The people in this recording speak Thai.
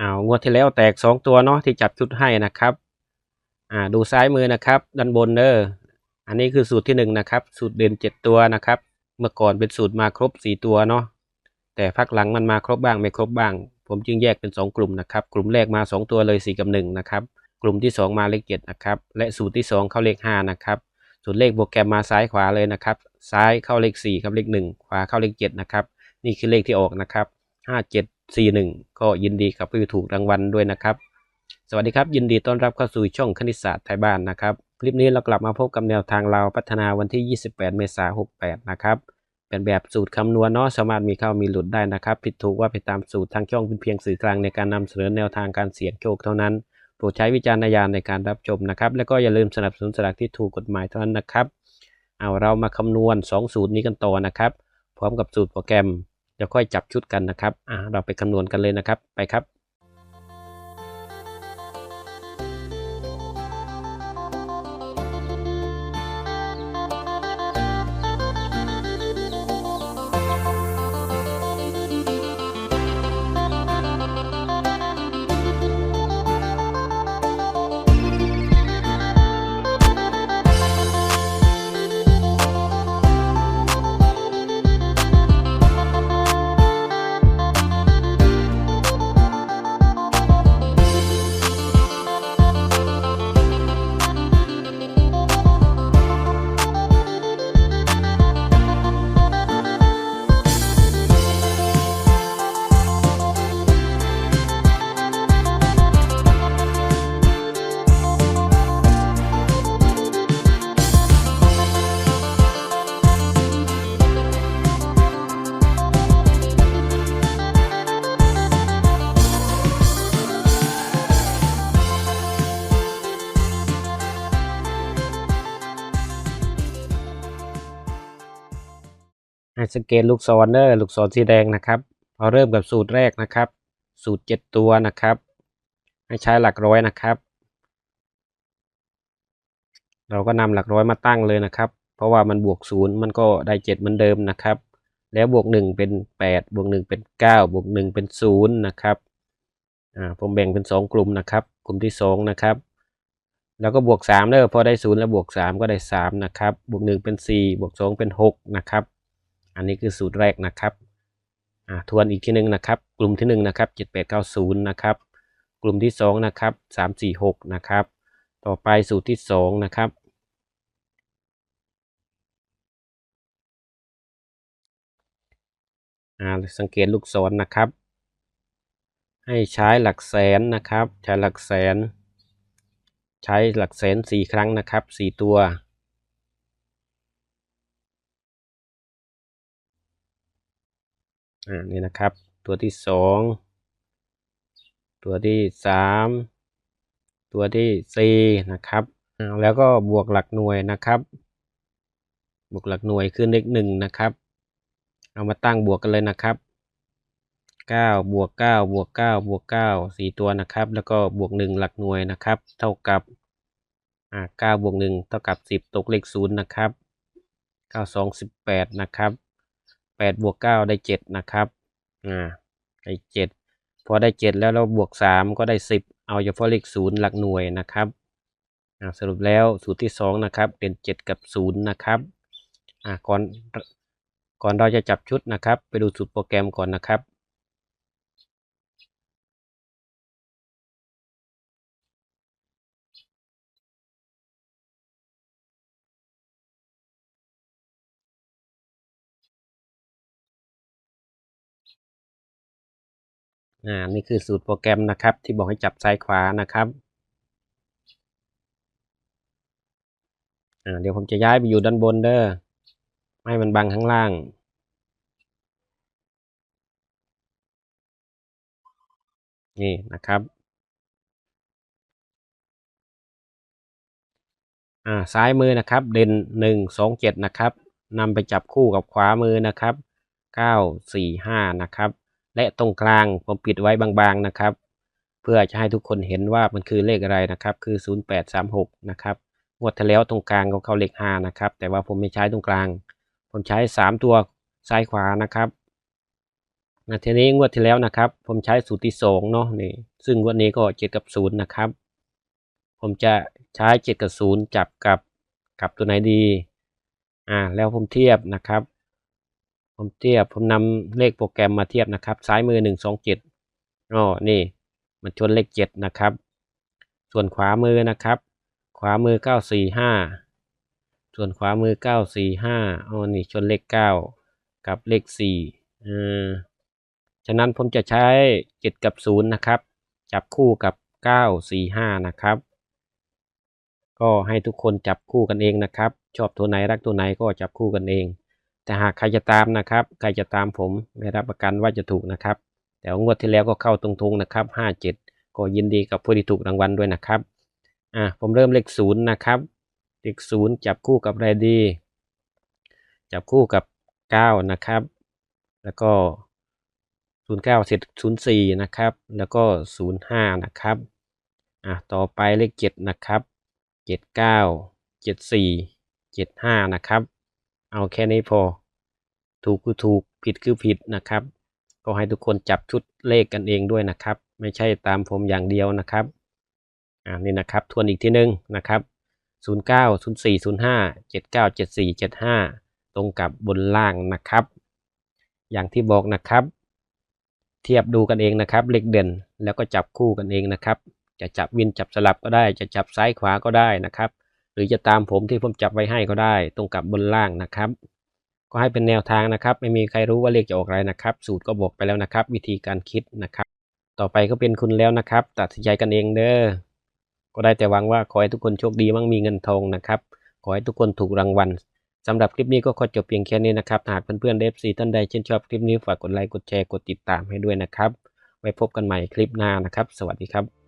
อ้าวงวดที่แล้วแตกสองตัวเนาะที่จับชุดให้นะครับ อ่าดูซ้ายมือนะครับ ด้านบนเด้ออันนี้คือสูตรที่หนึ่งนะครับ สูตรเด่นเจ็ดตัวนะครับ เมื่อก่อนเป็นสูตรมาครบสี่ตัวเนาะแต่พักหลังมันมาครบบ้างไม่ครบบ้าง ผมจึงแยกเป็นสองกลุ่มนะครับ กลุ่มแรกมาสองตัวเลยสี่กับหนึ่งนะครับ กลุ่มที่สองมาเลขเจ็ดนะครับ และสูตรที่สองเข้าเลขห้านะครับส่วนเลขโปรแกรมมาซ้ายขวาเลยนะครับ ซ้ายเข้าเลข4ครับเลข1ขวาเข้าเลข7นะครับ นี่คือเลขที่ออกนะครับ 41 ก็ยินดีกับผู้ถูกรางวัลด้วยนะครับ สวัสดีครับ ยินดีต้อนรับเข้าสู่ช่องคณิตศาสตร์ไทยบ้านนะครับ คลิปนี้เรากลับมาพบกับแนวทางเราพัฒนาวันที่ 28 เมษายน 68 นะครับ เป็นแบบสูตรคำนวณเนาะสามารถมีเข้ามีหลุดได้นะครับ ผิดถูกว่าไปตามสูตรทางช่องเป็นเพียงสื่อกลางในการนำเสนอแนวทางการเสี่ยงโชคเท่านั้นโปรดใช้วิจารณญาณในการรับชมนะครับ แล้วก็อย่าลืมสนับสนุนสลากที่ถูกกฎหมายเท่านั้นนะครับ เอาเรามาคำนวณ 2 สูตรนี้กันต่อนะครับ พร้อมกับสูตรโปรแกรม เดี๋ยวค่อยจับชุดกันนะครับอ่าเราไปคำนวณกันเลยนะครับไปครับ สังเกตลูกศรเนอลูกศรสีแดงนะครับพอเริ่มกับสูตรแรกนะครับ สูตร 7 ตัวนะครับ ให้ใช้หลักร้อยนะครับ เราก็นำหลักร้อยมาตั้งเลยนะครับ เพราะว่ามันบวกศูนย์มันก็ได้เจ็ดเหมือนเดิมนะครับ แล้วบวกหนึ่งเป็นแปดบวกหนึ่งเป็นเก้าบวกหนึ่งเป็นศูนย์นะครับอ่าผมแบ่งเป็นสองกลุ่มนะครับ กลุ่มที่สองนะครับแล้วก็บวกสามเด้อพอได้ศูนย์แล้วบวกสามก็ได้สามนะครับ บวกหนึ่งเป็นสี่บวกสองเป็นหกนะครับ อันนี้คือสูตรแรกนะครับทวนอีกทีหนึ่งนะครับ กลุ่มที่หนึ่งนะครับเจ็ดแปดเก้าศูนย์นะครับกลุ่มที่สองนะครับสามสี่หกนะครับ ต่อไปสูตรที่สองนะครับสังเกตลูกศรนะครับ ให้ใช้หลักแสนนะครับ ใช้หลักแสน ใช้หลักแสนสี่ครั้งนะครับสี่ตัว อ่านี่นะครับ ตัวที่สองตัวที่สามตัวที่สี่นะครับแล้วก็บวกหลักหน่วยนะครับ บวกหลักหน่วยคือเลขหนึ่งนะครับ เอามาตั้งบวกกันเลยนะครับเก้าบวกเก้าบวกเก้าบวกเก้าสี่ตัวนะครับ แล้วก็บวกหนึ่งหลักหน่วยนะครับ เท่ากับอ่าเก้าบวกหนึ่งเท่ากับสิบตกเลขศูนย์นะครับเก้าสองสิบแปดนะครับ แปดบวกเก้าได้เจ็ดนะครับอ่าได้เจ็ดพอได้เจ็ดแล้วเราบวกสามก็ได้สิบเอาเฉพาะเลขศูนย์หลักหน่วยนะครับอ่าสรุปแล้วสูตรที่สองนะครับเป็นเจ็ดกับศูนย์นะครับอ่าก่อนก่อนเราจะจับชุดนะครับ ไปดูสูตรโปรแกรมก่อนนะครับ อ่านี่คือสูตรโปรแกรมนะครับ ที่บอกให้จับซ้ายขวานะครับอ่าเดี๋ยวผมจะย้ายไปอยู่ด้านบนเด้อให้มันบังข้างล่างนี่นะครับ อ่า ซ้ายมือนะครับ เด่นหนึ่งสองเจ็ดนะครับนำไปจับคู่กับขวามือนะครับเก้าสี่ห้านะครับ และตรงกลางผมปิดไว้บางๆนะครับ เพื่อจะให้ทุกคนเห็นว่ามันคือเลขอะไรนะครับ คือ 0836 นะครับงวดที่แล้วตรงกลางก็เข้าเลข5นะครับ แต่ว่าผมไม่ใช้ตรงกลาง ผมใช้ 3 ตัวซ้ายขวานะครับนะทีนี้งวดที่แล้วนะครับ ผมใช้สูตรที่สองเนาะนี่ซึ่งงวดนี้ก็เจ็ดกับศูนะครับ ผมจะใช้เจ็ดกับศูนย์จับกับกับตัวไหนดีอ่าแล้วผมเทียบนะครับ ผมเทียบผมนำเลขโปรแกรมมาเทียบนะครับ ซ้ายมือหนึ่งสองเจ็ดอ๋อนี่ มันชนเลขเจ็ดนะครับ ส่วนขวามือนะครับ ขวามือเก้าสี่ห้าส่วนขวามือเก้าสี่ห้าอ๋อนี่ชนเลขเก้ากับเลขสี่เออฉะนั้นผมจะใช้เจ็ดกับศูนย์นะครับ จับคู่กับเก้าสี่ห้านะครับ ก็ให้ทุกคนจับคู่กันเองนะครับ ชอบตัวไหนรักตัวไหนก็จับคู่กันเอง แต่หากใครจะตามนะครับ ใครจะตามผมไม่รับประกันว่าจะถูกนะครับ แต่งวดที่แล้วก็เข้าตรงๆนะครับห้าเจ็ดก็ยินดีกับผู้ที่ถูกรางวัลด้วยนะครับ อะผมเริ่มเลขศูนย์นะครับ เลขศูนย์จับคู่กับอะไรดี จับคู่กับเก้านะครับ แล้วก็ศูนย์เก้าเสร็จศูนย์สี่นะครับ แล้วก็ศูนย์ห้านะครับ อะต่อไปเลขเจ็ดนะครับเจ็ดเก้าเจ็ดสี่เจ็ดห้านะครับ เอาแค่นี้พอ ถูกคือถูกผิดคือผิดนะครับ ก็ให้ทุกคนจับชุดเลขกันเองด้วยนะครับ ไม่ใช่ตามผมอย่างเดียวนะครับอ่านี่นะครับทวนอีกทีหนึงนะครับ 0 9 0 4 0 5 7 9 7 4 7 5 ตรงกับบนล่างนะครับ อย่างที่บอกนะครับ เทียบดูกันเองนะครับ เลขเด่นแล้วก็จับคู่กันเองนะครับ จะจับวินจับสลับก็ได้ จะจับซ้ายขวาก็ได้นะครับ หรือจะตามผมที่ผมจับไว้ให้ก็ได้ ตรงกับบนล่างนะครับ ก็ให้เป็นแนวทางนะครับ ไม่มีใครรู้ว่าเลขจะออกอะไรนะครับ สูตรก็บอกไปแล้วนะครับ วิธีการคิดนะครับ ต่อไปก็เป็นคุณแล้วนะครับ ตัดสินใจกันเองเด้อก็ได้แต่หวังว่าขอให้ทุกคนโชคดีมั่งมีเงินทองนะครับ ขอให้ทุกคนถูกรางวัลสำหรับคลิปนี้ก็ขอจบเพียงแค่นี้นะครับหากเพื่อนๆเอฟซีท่านใดชื่นชอบคลิปนี้ฝากกดไลค์กดแชร์กดติดตามให้ด้วยนะครับ ไว้พบกันใหม่คลิปหน้านะครับ สวัสดีครับ